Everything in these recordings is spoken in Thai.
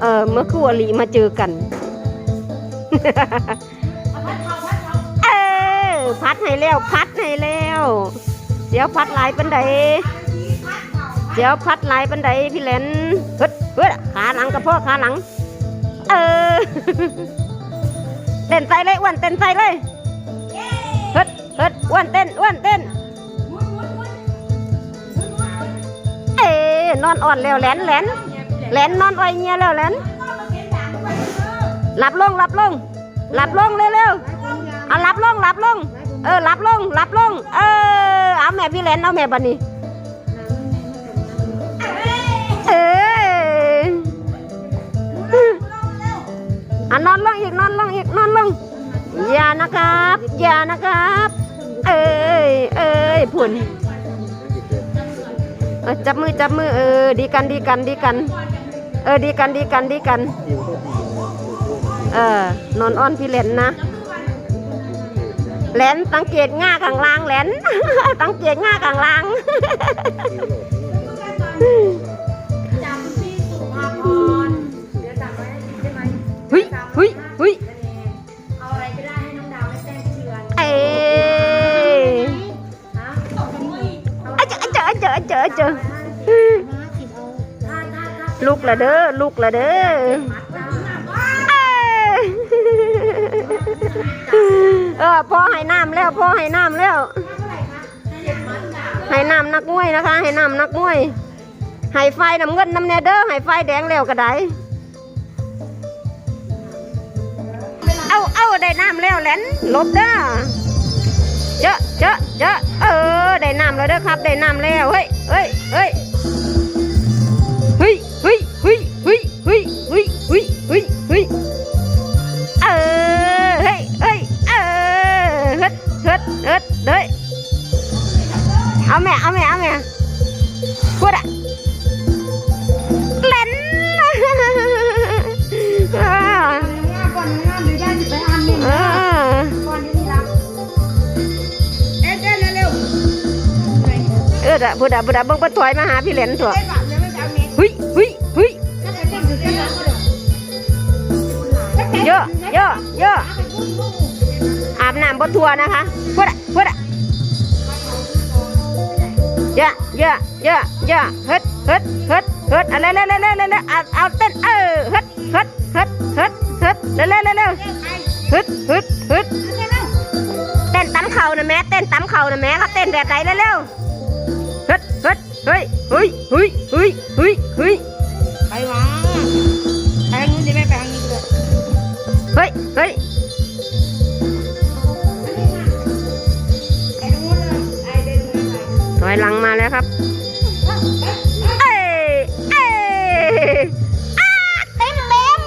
เออเมื่อคู่อลีมาเจอกัน เออพัดให้แล้ว พัดให้แล้วเดี๋ยวพัดหลายปันใดเดี๋ยวพัดหลายปันใดพี่แหลนเฮ้ยเฮ้ยขาหลังกับพ่อขาหลัง เออเต้นใส่เลยอ้วนเต้นใส่เลยเฮ้ยเฮ้ยอ้วนเต้นอ้วนเต้นเอ้นอนอ่อนแล้วแหลนแหลนแหลนนอนอ่อยเงียแล้วแหลนหลับลงหลับลงหลับลงเร็วๆเอาหลับลงหลับลง เออหลับลงหลับลง เออเอาแม่พี่แหลนเอาแม่บันนี้เออ อะนอนลงอีกนอนลงอีกนอนลงอย่านะครับอย่านะครับ เอ้ยเอ้ยผุนเออจับมือจับมือเออดีกันดีกันดีกัน เออดีกันดีกันดีกัน เออนอนอ้อนพี่เลนนะแหลนสังเกตง่าข้างล่างแหลนสังเกตง่าข้างล่าง เจอลูกละเด้อลูกละเด้อเออพ่อให้น้ำแล้วพ่อให้น้ำแล้วให้น้ำนักมวยนะคะให้น้ำนักมวยให้ไฟน้ำเงินน้ำเนเด้อให้ไฟแดงแล้วก็ได้เอาเอาได้น้ำแล้วแหลนหลบเด้อเจอะเจอะเจอะเออ ได้น้ำแล้วเด้อครับ ได้น้ำแล้ว เฮ้ยเฮ้ยเฮ้ยเฮ้ย เออดะพูดอะพูดอะเบิ่งปะถอยมาหาพี่เหลนถั่วเฮ้ยเฮ้ยเฮ้ยเยอะเยอะเยอะอาบน้ำบนทัวนะคะพูดอะพูดอะเยอะเยอะเยอะเยอะเฮ็ดเฮ็ดเฮ็ดเฮ็ดอะไรเร็วเร็วเร็วเร็วเอาเอาเต้นเออเฮ็ดเฮ็ดเฮ็ดเฮ็ดเฮ็ดเร็วเร็วเร็วเฮ็ดเฮ็ดเฮ็ดเต้นตำเข่านะแม่เต้นตำเข่านะแม่เขาเต้นแบบไหนเร็วๆเฮ้ย เฮ้ยเฮ้ยเฮ้ยเฮ้ยเฮ้ยเฮ้ยเฮ้ยไปวะไปทางนู้นดิแม่ไปทางนี้เลยเฮ้ยเฮ้ยไปทางนู้นเลยไอเดินไปถอยหลังมาแล้วครับเอ้ยเอ้ยอ้าเต็มเต็ม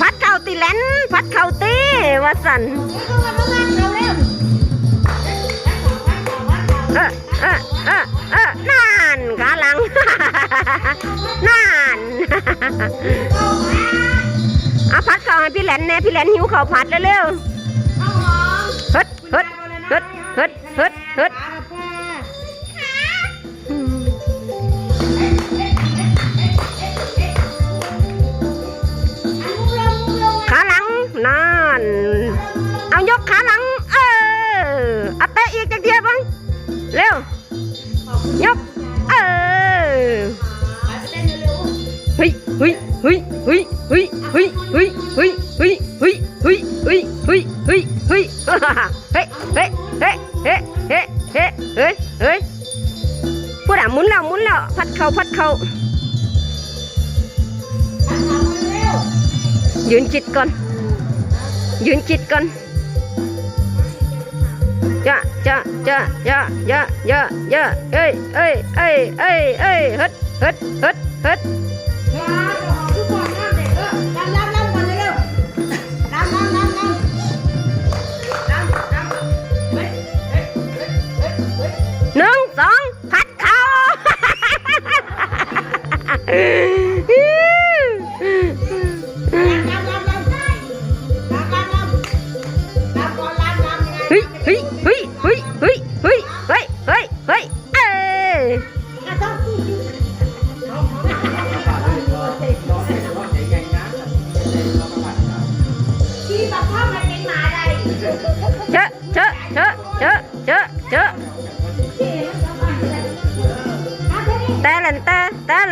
พัดเข่าตีแลนพัดเข่าตีว่าสัน นานเอาพัดเข่าให้พี่แหลนแน่พี่แหลนหิวเข่าวผัดเร็วๆเฮ็ดเฮ็ดเฮ็ดเฮ็ดเฮ็ดเฮ็ดอืมขาหลังนานเอายกขาหลัง เออเอาเตะอีกจักเทียบบ้างเร็วยก เฮ้ยเฮ้ยเฮ้ยเฮ้ยเฮ้ยเฮ้ยเฮ้ยเฮ้ยเฮ้ยเฮ้ยเฮ้ยเฮ้ยเฮ้ยเฮ้ยเฮ้ยเฮ้ยเฮ้ยเฮ้ย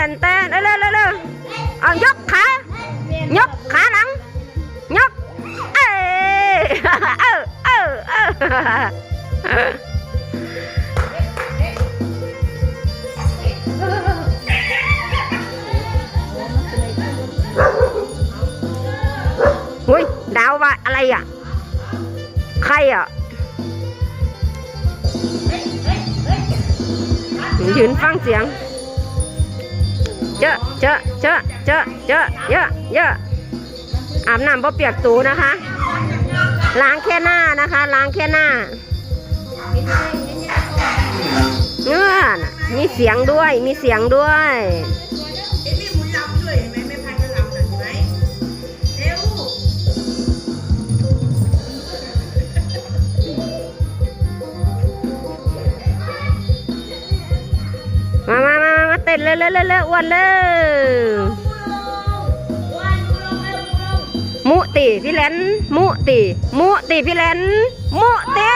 hình ta. Lên lên lên lên à, nhấc khá nhấc khá lắm nhấc. Ê. Ờ, ờ, ờ. Ui đào vậy à lây à. Khay à. Chuyển phăng tiếng เยออเยอะเยงเจอะเจอะเจอะเจอะเจอะเยอะเยอะอาบน้ำเพราะเปียกตูนะคะ ล้างแค่หน้านะคะ ล้างแค่หน้าเงื่อนมีเสียงด้วย มีเสียงด้วย ร็วเร็วเร็วเร็วอ้วนเร็วมุติพี่แหลนมุติมุติพี่แหลนมุติ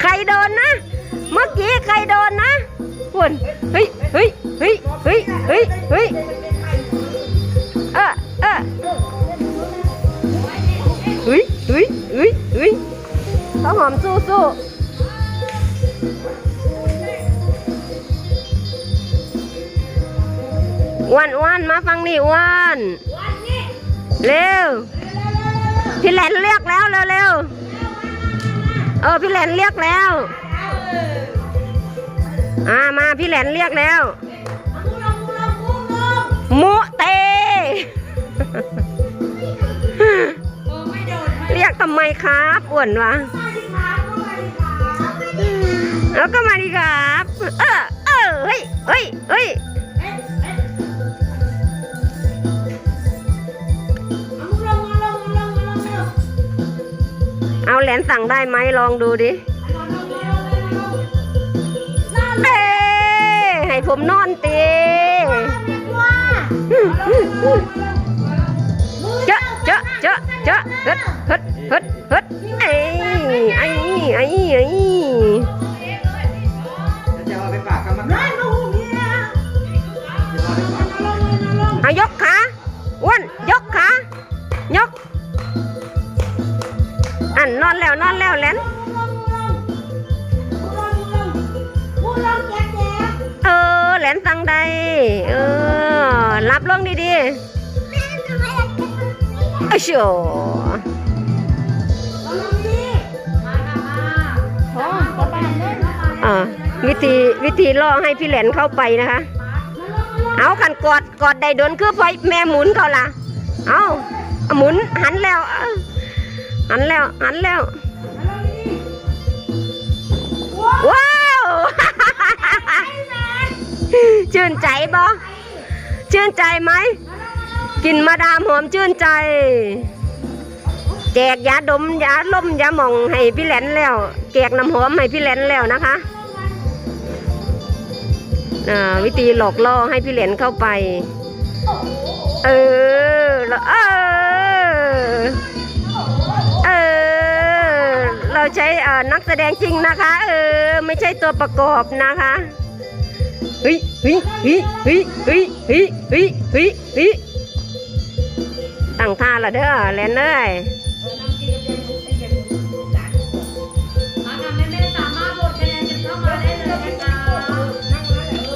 ใครโดนนะ เมื่อกี้ใครโดนนะคุณเฮ้ยเฮ้ยเฮ้ยเฮ้ยเฮ้ยเฮ้ยเออเออเฮ้ยเฮ้ยเฮ้ยเฮ้ย ข้าวหอมสู้สู้อ้วนอ้วนมาฟังนี่อ้วนเร็วพี่แหลนเรียกแล้วเร็วเร็วเออพี่แหลนเรียกแล้วอ่ามาพี่แหลนเรียกแล้วมุเตเรียกทำไมครับอ้วนวะ แล้วก็มาดีครับเออเออเฮ้ยเฮ้ยเฮ้ยเอาแหลนสั่งได้ไหมลองดูดิเอ้ให้ผมนอนตีเจอะเจอะเจอะเจอะเฮ็ดเฮ็ดเฮ็ดเฮ็ดไอ้ไอ้ไอ้ อ้าวโชอ่าวิธีวิธีล่อให้พี่แหลนเข้าไปนะคะ เอาขันกอดกอดได้โดนคือไฟแม่หมุนเขาล่ะเอาหมุนหันแล้วเอาหันแล้วหันแล้ว ว้าวชื่นใจบ่ชื่นใจไหม กินมาดามหอมชื่นใจ แจกยาดมยาลมยาหมองให้พี่แหลนแล้ว แจกน้ำหอมให้พี่แหลนแล้วนะคะวิธีหลอกล่อให้พี่แหลนเข้าไป เออแล้วเออ เออ เราใช้นักแสดงจริงนะคะ เออ ไม่ใช่ตัวประกอบนะคะเฮ้ยเฮ้ยเฮ้ยเฮ้ยเฮ้ยเฮ้ยเฮ้ยเฮ้ย ตั้งท่าละเด้อแลนเอ้ย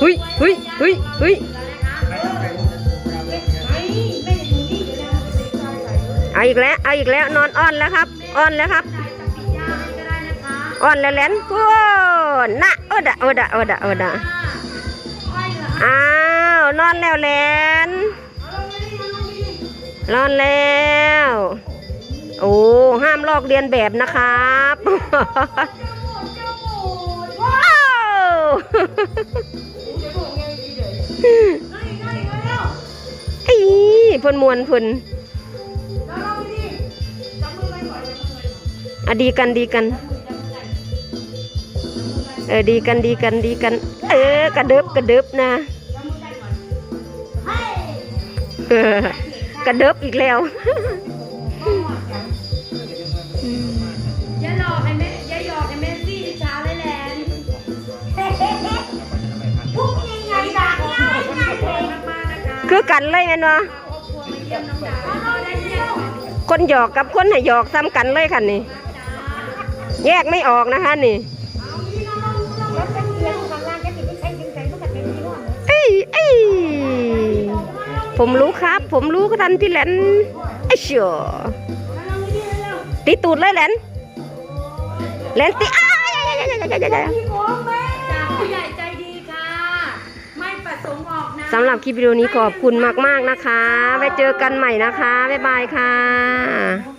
เฮ้ยเฮ้ยเฮ้ยเฮ้ยเอาอีกแล้วเอาอีกแล้วนอนอ้อนแล้วครับอ้อนแล้วครับอ้อนแล้วแหลนโอ้นะโอดะโอดะโอดะโอดะอ้าวนอนแล้วแหลน นอนแล้ว โอ้ห้ามลอกเรียนแบบนะครับว้าวอีเพ่นมวนพ่นอดีกันดีกัน เออดีกันดีกันดีกัน เออกระเดิบกระเดิบนะ กระเดิบอีกแล้วอย่าหลอกให้แม่อย่าหยอกให้แม่ซี่เช้าเลยแหละพรุ่งนี้ไงดังง่ายง่ายเลยมากๆนะคะคือกันเลยแม่นวะครอบครัวมาเยี่ยมน้องดาวเอาได้เยี่ยมคนหยอกกับคนให้หยอกซ้ำกันเลยค่ะนี่ แยกไม่ออกนะคะนี่ ผมรู้ครับ ผมรู้ทันที่แหลนไอ้เชียตีตูดเลยแหลนแหลนตีอ้ายใหญ่ใจดีค่ะ ไม่ประสงค์ออกนะสำหรับคลิปวิดีโอนี้ขอบคุณมาก ๆ นะคะ ไว้เจอกันใหม่นะคะ บ๊ายบายค่ะ